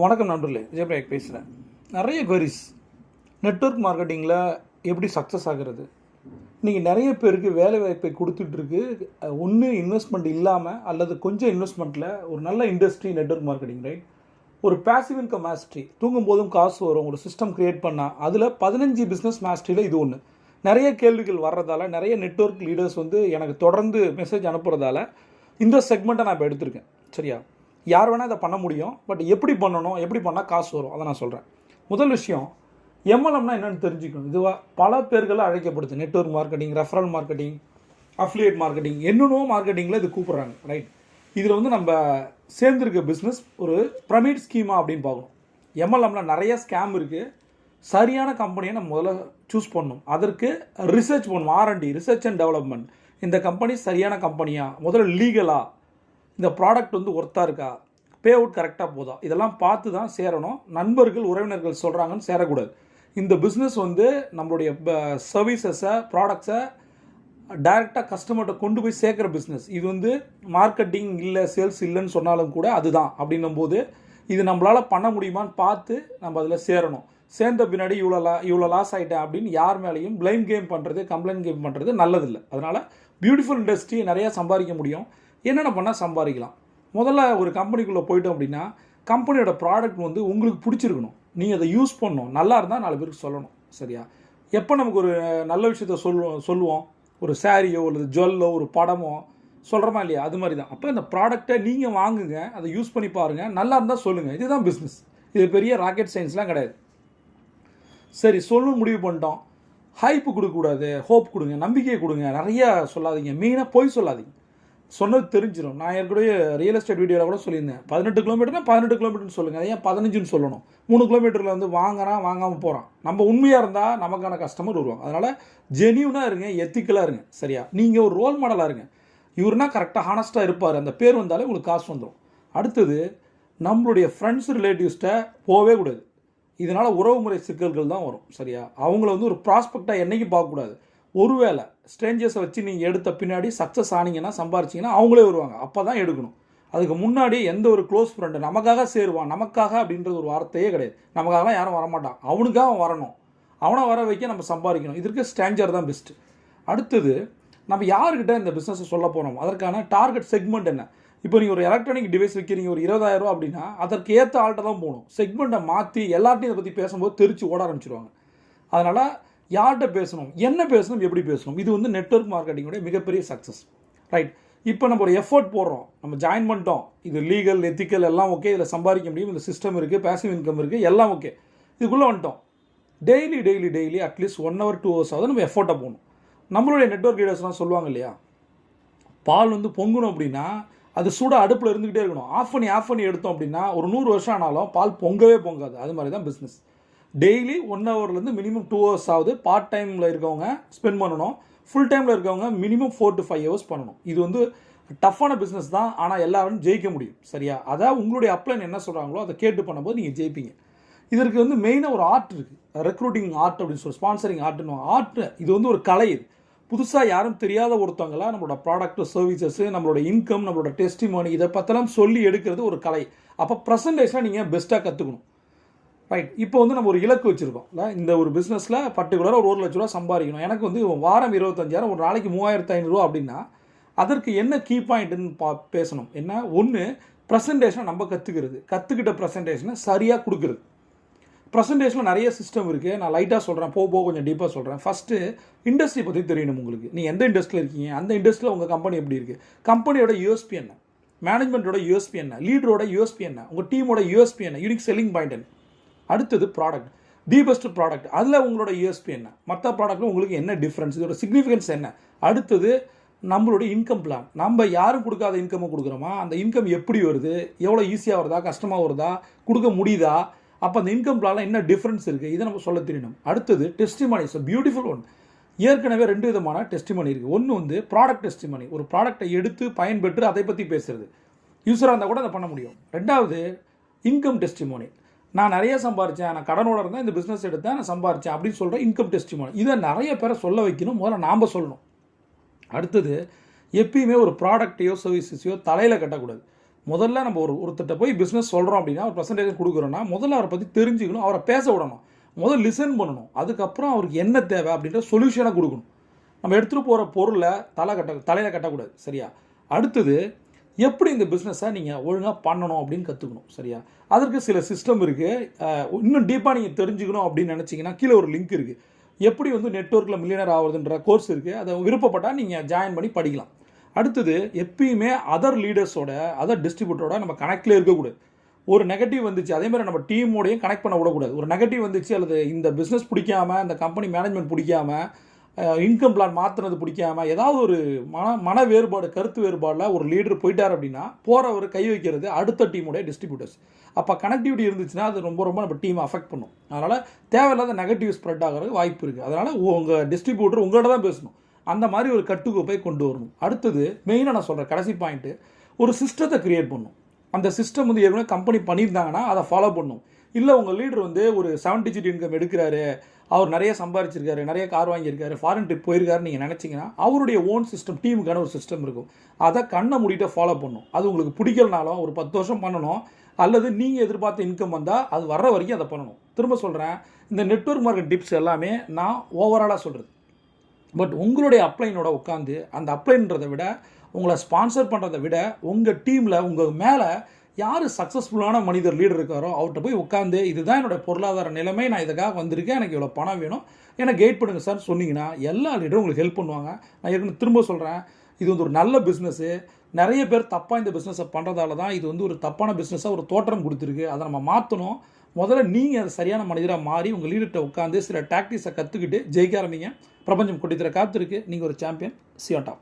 வணக்கம் நண்பர்களே விஜயபிரேக் பேசுகிறேன் நிறைய கொரிஸ் நெட்வொர்க் மார்க்கெட்டிங்கில் எப்படி சக்ஸஸ் ஆகிறது? நீங்கள் நிறைய பேருக்கு வேலை வாய்ப்பை கொடுத்துட்ருக்கு ஒன்று இன்வெஸ்ட்மெண்ட் இல்லாமல் அல்லது கொஞ்சம் இன்வெஸ்ட்மெண்ட்டில் ஒரு நல்ல இண்டஸ்ட்ரி நெட்வொர்க் மார்க்கெட்டிங் ரைட் ஒரு பேசிவ் இன்கம் மாஸ்ட்ரி தூங்கும் போதும் காசு வரும். ஒரு சிஸ்டம் க்ரியேட் பண்ணால் அதில் பதினஞ்சு பிஸ்னஸ் மாஸ்ட்ரியில் இது ஒன்று நிறைய கேள்விகள் வர்றதால நிறைய நெட்வொர்க் லீடர்ஸ் வந்து எனக்கு தொடர்ந்து மெசேஜ் அனுப்புகிறதால இந்த செக்மெண்ட்டை நான் இப்போ எடுத்திருக்கேன். சரியா? யார் வேணால் இதை பண்ண முடியும் பட் எப்படி பண்ணணும் எப்படி பண்ணால் காசு வரும்? அதை நான் சொல்கிறேன் முதல் விஷயம் எம்எல்எம்னா என்னென்னு தெரிஞ்சுக்கணும். இதுவாக பல பேர்களை அழைக்கப்படுது. Network marketing referral marketing affiliate marketing என்னென்னோ மார்க்கெட்டிங்கில் இது கூப்பிட்றாங்க ரைட் இதில் வந்து நம்ம சேர்ந்துருக்க பிஸ்னஸ் ஒரு ப்ரமிட் ஸ்கீமா அப்படின்னு பார்க்கணும். எம்எல்எம்ல நிறைய ஸ்கேம் இருக்குது சரியான கம்பெனியை நம்ம முதல்ல சூஸ் பண்ணணும். அதற்கு ரிசர்ச் பண்ணணும். R and D research and development இந்த கம்பெனி சரியான கம்பெனியா முதல்ல லீகலாக இந்த ப்ராடக்ட் வந்து ஒர்த்தாக இருக்கா? பே அவுட் கரெக்டாக போதா? இதெல்லாம் பார்த்து தான் சேரணும். நண்பர்கள் உறவினர்கள் சொல்கிறாங்கன்னு சேரக்கூடாது. இந்த பிஸ்னஸ் வந்து நம்மளுடைய சர்வீசஸை ப்ராடக்ட்ஸை டைரெக்டாக கஸ்டமர்கிட்ட கொண்டு போய் சேர்க்குற பிஸ்னஸ் இது வந்து மார்க்கெட்டிங் இல்லை சேல்ஸ் இல்லைன்னு சொன்னாலும் கூட அதுதான். அப்படின்னும் போது இது நம்மளால் பண்ண முடியுமான்னு பார்த்து நம்ம அதில் சேரணும். சேர்ந்த பின்னாடி இவ்வளோ லா இவ்வளோ லாஸ் ஆகிட்டேன் அப்படின்னு யார் மேலேயும் பிளைம் கேம் பண்ணுறது கம்ப்ளைண்ட் கேம் பண்ணுறது நல்லதில்லை. அதனால் பியூட்டிஃபுல் இண்டஸ்ட்ரி நிறையா சம்பாதிக்க முடியும். என்னென்ன பண்ணால் சம்பாதிக்கலாம். முதல்ல ஒரு கம்பெனிக்குள்ளே போயிட்டோம் அப்படின்னா கம்பெனியோட ப்ராடக்ட் வந்து உங்களுக்கு பிடிச்சிருக்கணும். நீங்கள் அதை யூஸ் பண்ணணும். நல்லா இருந்தால் நாலு பேருக்கு சொல்லணும். சரியா? எப்போ நமக்கு ஒரு நல்ல விஷயத்த சொல்லுவோம் சொல்லுவோம்? ஒரு சாரியோ அல்லது ஜுவல்லோ ஒரு படமோ சொல்கிறோமா இல்லையா? அது மாதிரி தான். அப்போ இந்த ப்ராடக்ட்டை நீங்கள் வாங்குங்க. அதை யூஸ் பண்ணி பாருங்கள் நல்லா இருந்தால் சொல்லுங்கள் இதுதான் பிஸ்னஸ் இது பெரிய ராக்கெட் சயின்ஸ்லாம் கிடையாது. சரி சொல்லணும் முடிவு பண்ணிட்டோம். ஹைப்பு கொடுக்கக்கூடாது. ஹோப் கொடுங்க. நம்பிக்கையை கொடுங்க. நிறைய சொல்லாதீங்க. மெயினாக போய் சொல்லாதீங்க. சொன்னது தெரிஞ்சிடும் நான் ஏற்கனவே ரியல் எஸ்டேட் வீடியோவில் கூட சொல்லியிருந்தேன். பதினெட்டு கிலோமீட்டர்னா பதினெட்டு கிலோமீட்டர்னு சொல்லுங்கள் ஏன் பதினஞ்சுன்னு சொல்லணும்? மூணு கிலோமீட்டரில் வந்து வாங்குறான் வாங்காமல் போகிறான் நம்ம உண்மையாக இருந்தால் நமக்கான கஸ்டமர் வருவாங்க அதனால் ஜெனியூனாக இருங்க எத்திக்கலாக இருங்க. சரியா? நீங்கள் ஒரு ரோல் மாடலாக இருங்க. இவருனா கரெக்டாக ஹானஸ்ட்டாக இருப்பார். அந்த பேர் வந்தாலே உங்களுக்கு காசு வந்துடும் அடுத்தது நம்மளுடைய ஃப்ரெண்ட்ஸ் ரிலேட்டிவ்ஸ்கிட்ட போகவே கூடாது. இதனால் உறவுமுறை சிக்கல்கள் தான் வரும். சரியா? அவங்கள வந்து ஒரு ப்ராஸ்பெக்டாக என்றைக்கும் பார்க்கக்கூடாது. ஒருவேளை ஸ்ட்ரேஞ்சர்ஸை வச்சு நீங்கள் எடுத்த பின்னாடி சக்ஸஸ் ஆனீங்கன்னா சம்பாரிச்சிங்கன்னா அவங்களே வருவாங்க. அப்போ தான் எடுக்கணும். அதுக்கு முன்னாடி எந்த ஒரு க்ளோஸ் ஃப்ரெண்டு நமக்காக சேருவான் நமக்காக அப்படின்றது ஒரு வார்த்தையே கிடையாது. நமக்காகலாம் யாரும் வரமாட்டான். அவனுக்காக அவன் வரணும். அவனை வர வைக்க நம்ம சம்பாதிக்கணும். இதற்கு ஸ்ட்ரேஞ்சர் தான் பெஸ்ட்டு அடுத்தது நம்ம யாருக்கிட்ட இந்த பிஸ்னஸை சொல்ல போகிறோம் அதற்கான டார்கெட் செக்மெண்ட் என்ன? இப்போ நீங்கள் ஒரு எலக்ட்ரானிக் டிவைஸ் வைக்கிறீங்க ஒரு இருபதாயிரம் ரூபா அப்படின்னா அதற்கு ஏற்ற ஆள்கிட்ட தான் போகணும். செக்மெண்ட்டை மாற்றி எல்லார்ட்டையும் இதை பற்றி பேசும்போது தெரிச்சு ஓட ஆரம்பிச்சிருவாங்க. அதனால் யார்கிட்ட பேசணும்? என்ன பேசணும்? எப்படி பேசணும்? இது வந்து நெட்வொர்க் மார்க்கெட்டிங்கோட மிகப்பெரிய சக்ஸஸ் ரைட் இப்போ நம்ம ஒரு எஃபோர்ட் போடுறோம். நம்ம ஜாயின் பண்ணிட்டோம். இது லீகல் எத்திக்கல் எல்லாம் ஓகே இதில் சம்பாதிக்க முடியும். இந்த சிஸ்டம் இருக்குது பேசிவ் இன்கம் இருக்குது எல்லாம் ஓகே இதுக்குள்ளே வந்துட்டோம். Daily daily daily at least one hour two hours ஆகுது நம்ம எஃபோர்ட்டாக போகணும் நம்மளுடைய நெட்வொர்க் லீடர்ஸ்லாம் சொல்லுவாங்க இல்லையா? பால் வந்து பொங்கணும் அப்படின்னா அது சூடாக அடுப்பில் இருந்துக்கிட்டே இருக்கணும். ஆஃப் பண்ணி ஆஃப் பண்ணி எடுத்தோம் அப்படின்னா ஒரு நூறு வருஷம் ஆனாலும் பால் பொங்கவே பொங்காது. அது மாதிரி தான் பிஸ்னஸ் டெய்லி ஒன் ஹவர்லேருந்து மினிமம் டூ ஹவர்ஸ் ஆகுது. பார்ட் டைமில் இருக்கவங்க ஸ்பெண்ட் பண்ணணும். ஃபுல் டைமில் இருக்கவங்க minimum four to five hours பண்ணணும். இது வந்து டஃப்பான பிஸ்னஸ் தான். ஆனால் எல்லாரும் ஜெயிக்க முடியும். சரியா? அதான் உங்களுடைய அப்ளைன் என்ன சொல்கிறாங்களோ அதை கேட்டு பண்ணும்போது நீங்கள் ஜெயிப்பீங்க. இதற்கு வந்து மெயினாக ஒரு ஆர்ட் இருக்குது ரெக்ரூட்டிங் ஆர்ட் அப்படின்னு சொல்லி ஸ்பான்சரிங் ஆர்ட்னு ஆர்ட் இது வந்து ஒரு கலை இது. புதுசாக யாரும் தெரியாத ஒருத்தவங்கள நம்மளோட ப்ராடக்ட் சர்வீசஸ்ஸு நம்மளோட இன்கம் நம்மளோட டெஸ்டிமோனி இதை பற்றலாம் சொல்லி எடுக்கிறது ஒரு கலை. அப்போ ப்ரெசன்டேஷனாக நீங்கள் பெஸ்ட்டாக கற்றுக்கணும் ரைட் இப்போ வந்து நம்ம ஒரு இலக்கு வச்சுருக்கோம். இல்லை இந்த ஒரு பிஸ்னஸில் பர்டிகுலராக ஒரு ஒரு லட்ச ரூபா சம்பாதிக்கணும். எனக்கு வந்து வாரம் இருபத்தஞ்சாயிரம் ஒரு நாளைக்கு மூவாயிரத்து ஐநூறுரூவா அப்படின்னா அதற்கு என்ன கீ பாயிண்ட்டுன்னு பா பேசணும். என்ன? ஒன்று ப்ரெசன்டேஷனை நம்ம கற்றுக்கிறது கற்றுக்கிட்ட ப்ரெசன்டேஷனை சரியாக கொடுக்குறது. ப்ரெசன்டேஷனில் நிறைய சிஸ்டம் இருக்குது நான் லைட்டாக சொல்கிறேன் போக போக கொஞ்சம் டீப்பாக சொல்கிறேன் ஃபஸ்ட்டு இண்டஸ்ட்ரி பற்றி தெரியணும் உங்களுக்கு. நீங்கள் எந்த இண்டஸ்ட்ரியில் இருக்கீங்க? அந்த இண்டஸ்ட்ரியில் உங்கள் கம்பெனி எப்படி இருக்குது கம்பெனியோட யூஎஸ்பி என்ன? மேனேஜ்மெண்ட்டோட யூஎஸ்பி என்ன? லீடரோட யூஎஸ்பி என்ன? உங்கள் டீமோட யூஎஸ்பி என்ன? யூனிக் செல்லிங் பாயிண்ட் என்ன? அடுத்தது ப்ராடக்ட் தி பெஸ்ட் ப்ராடக்ட் அதில் உங்களோட யூஎஸ்பி என்ன? மற்ற ப்ராடக்ட்டில் உங்களுக்கு என்ன டிஃப்ரென்ஸ் இதோட சிக்னிஃபிகன்ஸ் என்ன? அடுத்தது நம்மளுடைய இன்கம் பிளான் நம்ம யாரும் கொடுக்காத இன்கம்மை கொடுக்குறோமா? அந்த இன்கம் எப்படி வருது? எவ்வளோ ஈஸியாக வருதா? கஷ்டமாக வருதா? கொடுக்க முடியுதா? அப்போ அந்த இன்கம் பிளானில் என்ன டிஃப்ரென்ஸ் இருக்குது இதை நம்ம சொல்ல தெரியணும். அடுத்தது டெஸ்டிமனிஸ் பியூட்டிஃபுல் ஒன் ஏற்கனவே ரெண்டு விதமான டெஸ்டிமனி இருக்குது ஒன்று வந்து ப்ராடக்ட் டெஸ்டிமனி ஒரு ப்ராடக்ட்டை எடுத்து பயன்பெற்று அதை பற்றி பேசுறது. யூஸராக இருந்தால் கூட அதை பண்ண முடியும். ரெண்டாவது இன்கம் டெஸ்டிமோனி நான் நிறைய சம்பாரித்தேன் நான் கடனோட இருந்தேன் இந்த பிஸ்னஸ் எடுத்தேன் நான் சம்பாரித்தேன் அப்படின்னு சொல்கிற இன்கம் டெஸ்டிமோனி இதை நிறைய பேரை சொல்ல வைக்கணும் முதல்ல நாம் சொல்லணும். அடுத்தது எப்பயுமே ஒரு ப்ராடக்டையோ சர்வீசஸையோ தலையில் கட்டக்கூடாது. முதல்ல நம்ம ஒரு ஒருத்தட்ட போய் பிஸ்னஸ் சொல்கிறோம் அப்படின்னா ஒரு ப்ரெசன்டேஷன் கொடுக்குறோன்னா முதல்ல அவரை பற்றி தெரிஞ்சுக்கணும் அவரை பேச விடணும். முதல்ல லிசன் பண்ணணும். அதுக்கப்புறம் அவருக்கு என்ன தேவை அப்படின்ற சொல்யூஷனை கொடுக்கணும். நம்ம எடுத்துகிட்டு போகிற பொருளை தலை கட்ட தலையில் கட்டக்கூடாது சரியா? அடுத்தது எப்படி இந்த பிஸ்னஸை நீங்கள் ஒழுங்காக பண்ணணும் அப்படின்னு கற்றுக்கணும் சரியா? அதற்கு சில சிஸ்டம் இருக்குது இன்னும் டீப்பாக நீங்கள் தெரிஞ்சுக்கணும் அப்படின்னு நினச்சிங்கன்னா கீழே ஒரு லிங்க் இருக்குது எப்படி வந்து நெட்ஒர்க்கில் மில்லியனர் ஆகுதுன்ற கோர்ஸ் இருக்குது அதை விருப்பப்பட்டால் நீங்கள் ஜாயின் பண்ணி படிக்கலாம். அடுத்தது எப்பயுமே அதர் லீடர்ஸோட அதர் டிஸ்ட்ரிபியூட்டரோட நம்ம கனெக்டில் இருக்கக்கூடாது. ஒரு நெகட்டிவ் வந்துச்சு அதே மாதிரி நம்ம டீமோடையும் கனெக்ட் பண்ண விடக்கூடாது. ஒரு நெகட்டிவ் வந்துச்சு அல்லது இந்த பிஸ்னஸ் பிடிக்காம இந்த கம்பெனி மேனேஜ்மெண்ட் பிடிக்காம இன்கம் பிளான் மாற்றுனது பிடிக்காம ஏதாவது ஒரு மன மன வேறுபாடு கருத்து வேறுபாடில் ஒரு லீடர் போயிட்டார் அப்படின்னா போகிறவர் கை வைக்கிறது அடுத்த டீமுடைய டிஸ்ட்ரிபியூட்டர்ஸ் அப்போ கனெக்டிவிட்டி இருந்துச்சுன்னா அது ரொம்ப ரொம்ப நம்ம டீமை அஃபெக்ட் பண்ணும். அதனால் தேவையில்லாத நெகட்டிவ் ஸ்ப்ரெட் ஆகிறதுக்கு வாய்ப்பு இருக்குது அதனால் உங்கள் டிஸ்ட்ரிபியூட்டர் உங்கள்கிட்ட தான் பேசணும். அந்த மாதிரி ஒரு கட்டுக்கோப்பை கொண்டு வரணும். அடுத்தது மெயினாக நான் சொல்கிறேன் கடைசி பாயிண்ட்டு ஒரு சிஸ்டத்தை க்ரியேட் பண்ணும். அந்த சிஸ்டம் வந்து ஏற்கனவே கம்பெனி பண்ணியிருந்தாங்கன்னா அதை ஃபாலோ பண்ணும். இல்லை உங்கள் லீடர் வந்து ஒரு செவன் டிஜிட் இன்கம் எடுக்கிறாரு. அவர் நிறைய சம்பாரிச்சிருக்காரு நிறைய கார் வாங்கியிருக்காரு ஃபாரின் ட்ரிப் போயிருக்காருன்னு நீங்கள் நினச்சிங்கன்னா அவருடைய ஓன் சிஸ்டம் டீமுக்கான ஒரு சிஸ்டம் இருக்கும். அதை கண்ணை மூடிட்டு ஃபாலோ பண்ணும் அது உங்களுக்கு பிடிக்கலனாலும் ஒரு பத்து வருஷம் பண்ணணும். அல்லது நீங்கள் எதிர்பார்த்த இன்கம் வந்தால் அது வர்ற வரைக்கும் அதை பண்ணணும். திரும்ப சொல்கிறேன் இந்த நெட்வொர்க் மார்க்கெட் டிப்ஸ் எல்லாமே நான் ஓவராலாக சொல்கிறது பட் உங்களுடைய அப்ளைனோட உட்காந்து அந்த அப்ளைன்றதை விட உங்களை ஸ்பான்சர் பண்ணுறதை விட உங்கள் டீமில் உங்கள் மேலே யார் சக்ஸஸ்ஃபுல்லான மனிதர் லீடர் இருக்காரோ அவர்கிட்ட போய் உட்காந்து இதுதான் என்னோட பொருளாதார நிலைமை நான் இதுக்காக வந்திருக்கேன் எனக்கு இவ்வளோ பணம் வேணும். எனக்கு கைட் பண்ணுங்கள் சார் சொன்னீங்கன்னா எல்லா லீடரும் உங்களுக்கு ஹெல்ப் பண்ணுவாங்க. நான் ஏற்கனவே திரும்ப சொல்கிறேன் இது வந்து ஒரு நல்ல பிஸ்னஸ்ஸு நிறைய பேர் தப்பாக இந்த பிஸ்னஸை பண்ணுறதால தான் இது வந்து ஒரு தப்பான பிஸ்னஸாக ஒரு தோற்றம் கொடுத்துருக்கு. அதை நம்ம மாற்றணும் முதல்ல நீங்கள் அதை சரியான மனிதராக மாறி உங்கள் லீடர்கிட்ட உட்காந்து சில டாக்டிக்ஸை கற்றுக்கிட்டு ஜெயிக்க ஆரம்பிங்க. பிரபஞ்சம் கொட்டித்தர காத்திருக்கு. நீங்கள் ஒரு சாம்பியன் சியோட்டா